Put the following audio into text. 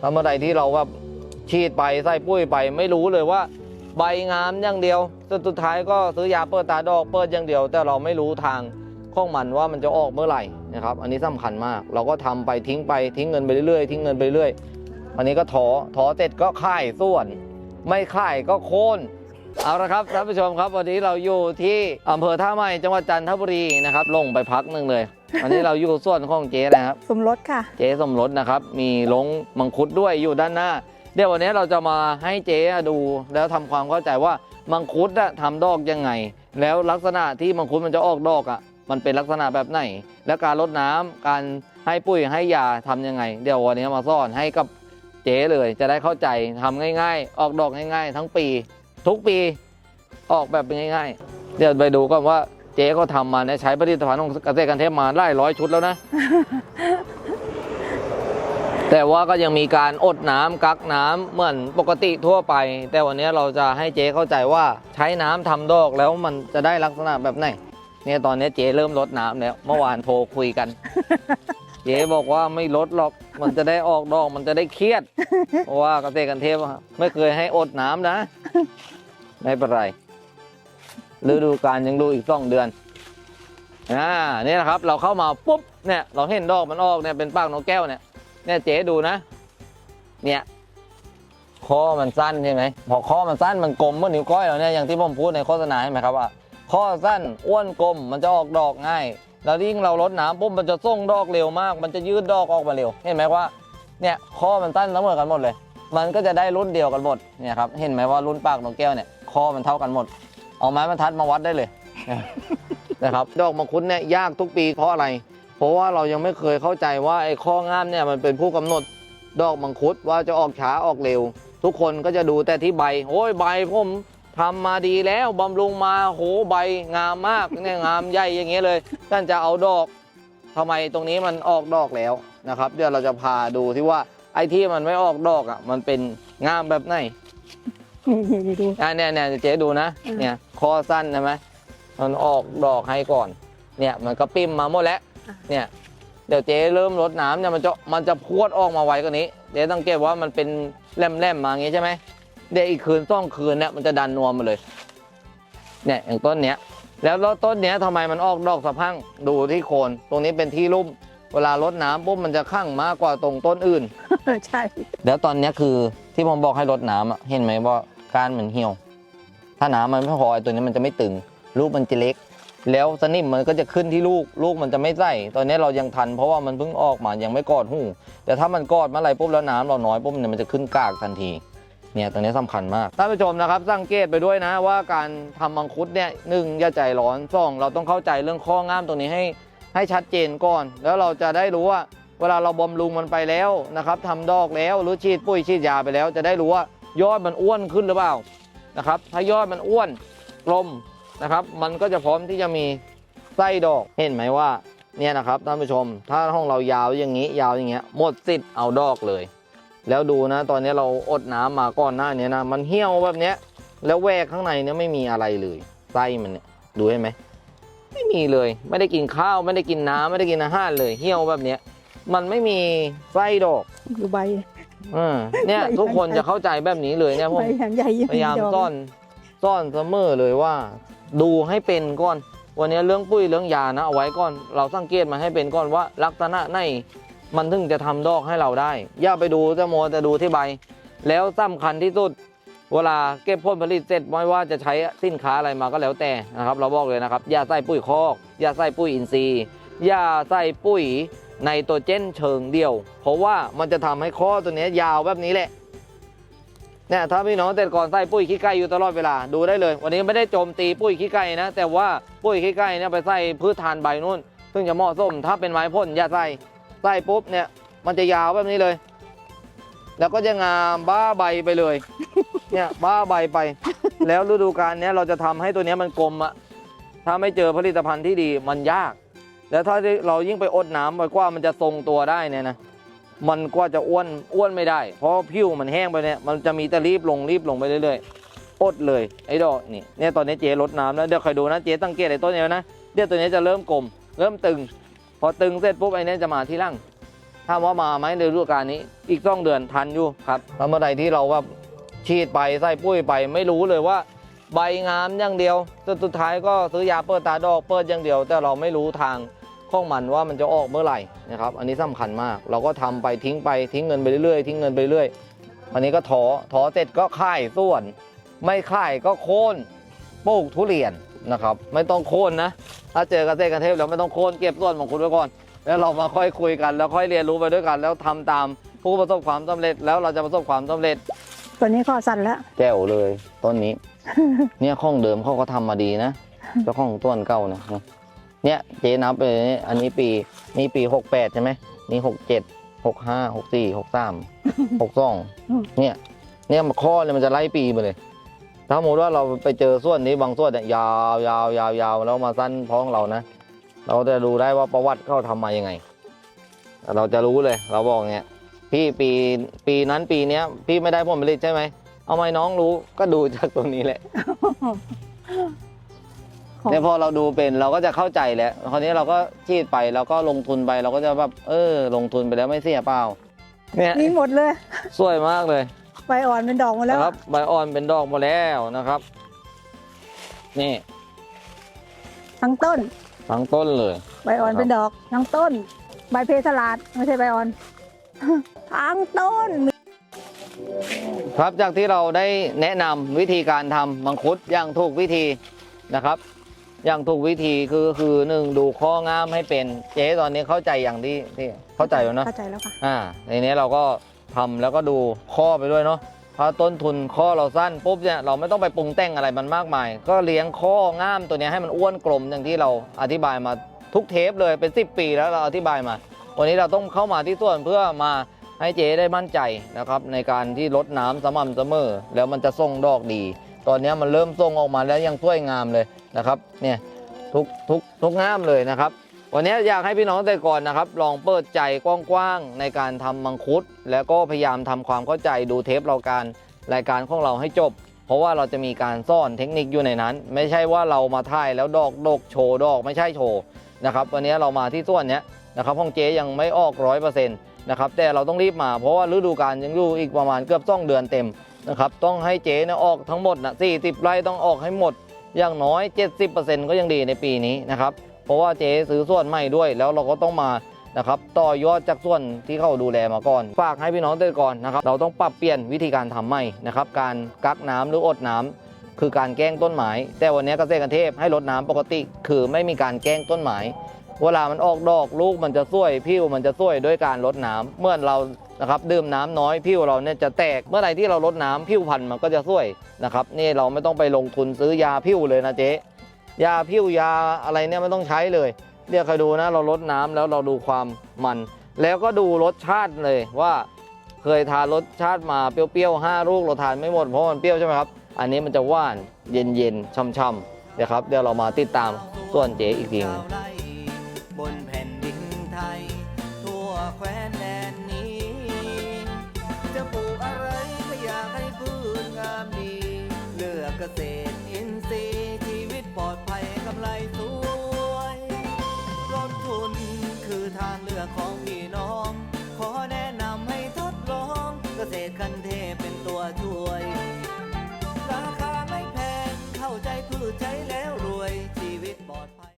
ถ้าเมื่อใดที่เราแบบฉีดไปใส่ปุ้ยไป ไม่รู้เลยว่า ใบงามอย่างเดียวจนสุดท้ายก็ซื้อยาเปิดตาดอกเปิดอย่างเดียว แต่เราไม่รู้ทางข้องมันว่ามันจะออกเมื่อไหร่นะครับ อันนี้สำคัญมาก เราก็ทำไปทิ้งไปทิ้งเงินไปเรื่อยๆทิ้งเงินไปเรื่อยอันนี้ก็ถอถอเสร็จก็ค่ายส่วน ไม่ค่ายก็โค่นเอาละครับท่านผู้ชมครับวันนี้เราอยู่ที่อำเภอท่าไม้จังหวัดจันทบุรีนะครับลงไปพักหนึ่งเลย วันนี้เราอยู่ส่วนของเจ๊นะครับ สมรสค่ะ เจ๊สมรสนะครับ มีลงมังคุดด้วยอยู่ด้านหน้า เดี๋ยววันนี้เราจะมาให้เจ๊ดูแล้วทำความเข้าใจว่ามังคุดอะทำดอกยังไง แล้วลักษณะที่มังคุดมันจะออกดอกอะมันเป็นลักษณะแบบไหน แล้วการรดน้ำการให้ปุ๋ยให้ยาทำยังไง เดี๋ยววันนี้มาสอนให้กับเจ๊เลยจะได้เข้าใจทำง่าย ๆ ออกดอกง่าย ๆ ทั้งปี ทุกปีออกแบบง่าย ๆ เดี๋ยวไปดูกันว่า เจ๊เขาทำมาเนี่ยใช้ผลิตภัณฑ์ของเกษตรกันเทพมาไล่ร้อยชุดแล้วนะ แต่ว่าก็ยังมีการอดน้ำกักน้ำเหมือนปกติทั่วไป แต่วันนี้เราจะให้เจ๊เข้าใจว่าใช้น้ำทำดอกแล้วมันจะได้ลักษณะแบบไหนเนี่ยตอนนี้เจ๊เริ่มลดน้ำแล้วเมื่อวานโทรคุยกันเจ๊บอกว่าไม่ลดหรอก มันจะได้ออกดอก มันจะได้เครียด เพราะว่าเกษตรกันเทพอะไม่เคยให้อดน้ำนะ ไม่เป็นไร ฤดูกาลยังดูอีกสองเดือนอ่านี่แหละครับเราเข้ามาปุ๊บเนี่ยเราเห็นดอกมันออกเนี่ยเป็นปากนกแก้วเนี่ยเนี่ยเจ๊ดูนะ เนี่ยคอมันสั้นใช่ไหมพอคอมันสั้นมันกลมเมื่อนนิ้วก้อยเราเนี่ยอย่างที่ผมพูดในโฆษณาใช่ไหมครับว่าข้อสั้นอ้วนกลมมันจะออกดอกง่าย แล้วยิ่งเราลดน้ำปุ๊บมันจะส่งดอกเร็วมาก มันจะยืดดอกออกมาเร็ว เห็นไหมว่าเนี่ยข้อมันสั้นเสมอกันหมดเลย มันก็จะได้รุ่นเดียวกันหมดเนี่ยครับเห็นไหมว่ารุ่นปากนกแก้วเนี่ยข้อมันเท่ากันหมด เอาไม้บรรทัดมาวัดได้เลย นะครับดอกมังคุดเนี่ยยากทุกปีเพราะอะไร เพราะว่าเรายังไม่เคยเข้าใจว่าไอ้ข้องามเนี่ยมันเป็นผู้กำหนดดอกมังคุดว่าจะออกช้าออกเร็ว ทุกคนก็จะดูแต่ที่ใบโอ้ยใบผมทำมาดีแล้วบำรุงมาโหใบงามมากเนี่ยงามใหญ่อย่างเงี้ยเลยท่านจะเอาดอกทำไมตรงนี้มันออกดอกแล้วนะครับเดี๋ยวเราจะพาดูที่ว่าไอ้ที่มันไม่ออกดอกอะมันเป็นงามแบบไหน นี่นี่ดู อะเนี่ยเนี่ยเจ๊ดูนะ อืม เนี่ยคอสั้นใช่ไหมมันออกดอกให้ก่อน เนี่ยมันก็ปิ้มมาหมดแล้ว เนี่ย เดี๋ยวเจ๊เริ่มรดน้ำเนี่ยมันจะมันจะพรวดออกมาไวกว่านี้ เจ๊สังเกตว่ามันเป็นแหลมๆมาอย่างงี้ใช่ไหมเดี๋ยวอีกคืนต้องคืนเนี่ยมันจะดันนวมมาเลย เนี่ยอย่างต้นเนี้ย แล้วแล้วต้นเนี้ยทำไมมันออกดอกสะพรั่งดูที่โคน ตรงนี้เป็นที่ลุ่ม เวลารดน้ำปุ๊บมันจะข้างมากกว่าตรงต้นอื่น ใช่ แล้วตอนเนี้ยคือที่ผมบอกให้รดน้ำอะเห็นไหมว่า การเหมือนเหี่ยว ถ้าน้ำมันไม่พอไอ้ตัวนี้มันจะไม่ตึง ลูกมันจะเล็ก แล้วสนิมมันก็จะขึ้นที่ลูก ลูกมันจะไม่ใส่ตอนนี้เรายังทัน เพราะว่ามันเพิ่งออกมายังไม่กอดหูแต่ถ้ามันกอดเมื่อไหร่ปุ๊บแล้วน้ำเราน้อยปุ๊บเนี่ยมันจะขึ้นกากทันทีเนี่ยตรงนี้สำคัญมากท่านผู้ชมนะครับสังเกตไปด้วยนะว่าการทำมังคุดเนี่ยหนึ่งอย่าใจร้อนสองเราต้องเข้าใจเรื่องข้อง่ามตรงนี้ให้ให้ชัดเจนก่อน แล้วเราจะได้รู้ว่า เวลาเราบำรุงมันไปแล้วนะครับทำดอกแล้วหรือฉีดปุ๋ยฉีดยาไปแล้ว จะได้รู้ว่า ยอดมันอ้วนขึ้นหรือเปล่านะครับ ถ้ายอดมันอ้วนกลมนะครับ มันก็จะพร้อมที่จะมีไส้ดอกเห็นไหมว่าเนี่ยนะครับท่านผู้ชม ถ้าห้องเรายาวอย่างนี้ ยาวอย่างเงี้ยหมดสิทธิ์เอาดอกเลย แล้วดูนะ ตอนนี้เราอดน้ำมาก่อนหน้านี้นะมันเหี่ยวแบบเนี้ย แล้วแวกข้างในเนี่ยไม่มีอะไรเลยไส้มันเนี่ยดูเห็นไหมไม่มีเลย ไม่ได้กินข้าวไม่ได้กินน้ำไม่ได้กินอาหารเลย เหี่ยวแบบเนี้ยมันไม่มีไส้ดอกดูใบ ออเนี่ยทุกคนจะเข้าใจแบบนี้เลยเนี่ยผใบมอย่างใหญ่พยายามดกซ่อนซ่อนเสมอเลยว่า ดูให้เป็นก่อน วันนี้เรื่องปุ้ยเรื่องยานะเอาไว้ก่อน เราสังเกตมาให้เป็นก่อนว่า ลักษณะไหนมันถึงจะทำดอกให้เราได้ อย่าไปดูแต่โมวแต่ดูที่ใบ แล้วสำคัญที่สุด เวลาเก็บผลผลิตเสร็จไม่ว่าจะใช้สินค้าอะไรมาก็แล้วแต่นะครับ เราบอกเลยนะครับอย่าใส่ปุ๋ยคอกอย่าใส่ปุ๋ยอินทรีย์อย่าใส่ปุ๋ย ในตัวเจนเชิงเดียว เพราะว่ามันจะทำให้ข้อตัวนี้ยาวแบบนี้แหละเนี่ยถ้าพี่น้องแต่ก่อนใส่ปุ้ยขี้ไก่อยู่ตลอดเวลาดูได้เลย วันนี้ไม่ได้โจมตีปุ้ยขี้ไก่นะ แต่ว่าปุ้ยขี้ไก่เนี่ยไปใส่พืชทานใบนู่น ซึ่งจะเหมาะสมถ้าเป็นไม้พ่นอย่าใส่ใส่ปุ๊บเนี่ยมันจะยาวแบบนี้เลย แล้วก็จะงามบ้าใบไปเลย เนี่ยบ้าใบไป แล้วฤดูกาลเนี้ยเราจะทำให้ตัวเนี้ยมันกลมอะถ้าไม่เจอผลิตภัณฑ์ที่ดีมันยาก แล้วถ้าเรายิ่งไปอดน้ำไปกว่ามันจะทรงตัวได้เนี่ยนะมันก็จะอ้วนอ้วนไม่ได้ เพราะผิวมันแห้งไปเนี่ยมันจะมีแต่รีบลงรีบลงไปเรื่อยๆอดเลยไอ้ดอกนี่เนี่ยตอนนี้เจ๊ลดน้ำแล้วเดี๋ยวคอยดูนะเจ๊สังเกตไอ้ต้นนี้นะเดี๋ยวตัวนี้จะเริ่มกลม เริ่มตึง พอตึงเสร็จปุ๊บไอ้เนี่ยจะมาที่หล่างถ้าว่ามาไหมในฤดูกาลนี้อีกสองเดือนทันอยู่ครับแล้วเมื่อใดที่เราแบบฉีดไปใส่ปุ้ยไปไม่รู้เลยว่า ใบงามอย่างเดียวสุดท้ายก็ซื้อยาเปิดตาดอกเปิดอย่างเดียว แต่เราไม่รู้ทาง ของมันว่ามันจะออกเมื่อไหร่นะครับ อันนี้สำคัญมาก เราก็ทำไปทิ้งไปทิ้งเงินไปเรื่อยๆทิ้งเงินไปเรื่อยอันนี้ก็ถอถอเสร็จก็ค่ายส่วน ไม่ค่ายก็โค่นปลูกทุเรียนนะครับ ไม่ต้องโค่นนะถ้าเจอเกษตรกรเทพแล้วไม่ต้องโค่นเก็บส่วนของคุณไว้ก่อน แล้วเรามาค่อยคุยกัน แล้วค่อยเรียนรู้ไปด้วยกัน แล้วทำตามผู้ประสบความสำเร็จ แล้วเราจะประสบความสำเร็จตัวนี้คอสั่นแล้วแก้วเลยต้นนี้ เนี่ยข้องเดิมเขาก็ทำมาดีนะเจ้าของต้นเก่านะ เนี่ยเจ๊นับไปเลยอันนี้ปีนี่ปีหกแปดใช่ไหมนี่หกเจ็ดหกห้าหกสี่หกสามหกสองเนี่ย เนี่ยมันข้อเนี่ยมันจะไล่ปีมาเลย ถ้าสมมติว่าเราไปเจอส่วนนี้บางส่วนเนี่ยยาวยาวยาวยาวแล้วมาสั้นพ้องเรานะเราจะดูได้ว่าประวัติเขาทำมายังไง เราจะรู้เลย เราบอกเงี้ยพี่ปีปีนั้นปีเนี้ย พี่ไม่ได้ผลผลิตใช่ไหมเอาไหมน้องรู้ก็ดูจากตรงนี้แหละของ เนี่ยพอเราดูเป็นเราก็จะเข้าใจแล้วคราวนี้เราก็ฉีดไปเราก็ลงทุนไปเราก็จะแบบเออ ลงทุนไปแล้วไม่เสียเปล่า เนี่ยมีหมดเลยสวยมากเลยใบอ่อนเป็นดอกหมดแล้วนะครับใบอ่อนเป็นดอกหมดแล้วนะครับ นี่ทั้งต้นทั้งต้นเลย ใบอ่อนครับเป็นดอกทั้งต้น ใบเพสลาดไม่ใช่ใบอ่อนทั้งต้น ครับจากที่เราได้แนะนำวิธีการทำมังคุดอย่างถูกวิธีนะครับ อย่างถูกวิธีคือคือหนึ่งดูข้องามให้เป็นเจ๊ตอนนี้เข้าใจอย่างที่ที่เข้าใจแล้วเนาะเข้าใจแล้วค่ะอ่าในนี้เราก็ทำแล้วก็ดูข้อไปด้วยเนาะเพราะต้นทุนข้อเราสั้นปุ๊บเนี่ยเราไม่ต้องไปปรุงแต่งอะไรมันมากมาย ก็เลี้ยงข้อง่ามตัวเนี้ยให้มันอ้วนกลมอย่างที่เราอธิบายมาทุกเทปเลยเป็น 10 ปีแล้วเราอธิบายมา วันนี้เราต้องเข้ามาที่ส่วนเพื่อมาให้เจ๊ได้มั่นใจนะครับในการที่ลดน้ำสม่ำเสมอแล้วมันจะส่งดอกดี ตอนนี้มันเริ่มส่งออกมาแล้วยังสวยงามเลย นะครับเนี่ยทุกทุกทุกงามเลยนะครับ วันนี้อยากให้พี่น้องแต่ก่อนนะครับ ลองเปิดใจกว้างๆในการทำมังคุด แล้วก็พยายามทำความเข้าใจดูเทปเราการรายการของเราให้จบ เพราะว่าเราจะมีการซ่อนเทคนิคอยู่ในนั้น ไม่ใช่ว่าเรามาถ่ายแล้วดอกดกโชว์ดอกไม่ใช่โชว์นะครับวันนี้เรามาที่ส่วนเนี้ยนะครับห้องเจยังไม่ออกร้อยเปอร์เซ็นต์นะครับแต่เราต้องรีบมาเพราะว่าฤดูกาลยังอยู่อีกประมาณเกือบสองเดือนเต็มนะครับต้องให้เจเนี่ยออกทั้งหมดนะสี่สิบไร่ต้องออกให้หมด อย่างน้อย 70%ก็ยังดีในปีนี้นะครับ เพราะว่าเจ๊ซื้อส่วนใหม่ด้วย แล้วเราก็ต้องมานะครับต่อยอดจากส่วนที่เขาดูแลมาก่อน ฝากให้พี่น้องเตือนก่อนนะครับ เราต้องปรับเปลี่ยนวิธีการทำใหม่นะครับ การกักน้ำหรืออดน้ำคือการแกล้งต้นไม้แต่วันนี้เกษตรกรเทพให้ลดน้ำปกติ คือไม่มีการแกล้งต้นไม้เวลามันออกดอกลูกมันจะสวยผิวมันจะสวยด้วยการลดน้ำเมื่อเรา นะครับดื่มน้ำน้อยผิวเราเนี่ยจะแตกเมื่อไหร่ที่เราลดน้ำผิวพันธุ์มันก็จะสวยนะครับนี่เราไม่ต้องไปลงทุนซื้อยาผิวเลยนะเจ๊ยาพิ้วยาอะไรเนี่ยไม่ต้องใช้เลยเดี๋ยวคอยดูนะเราลดน้ำแล้วเราดูความมัน แล้วก็ดูรสชาติเลยว่าเคยทานรสชาติมาเปรี้ยวๆห้าลูกเราทานไม่หมดเพราะมันเปรี้ยวใช่ไหมครับอันนี้มันจะหว่านเย็นๆช่ำๆเดี๋ยวครับเดี๋ยวเรามาติดตามส่วนเจ๊อีกที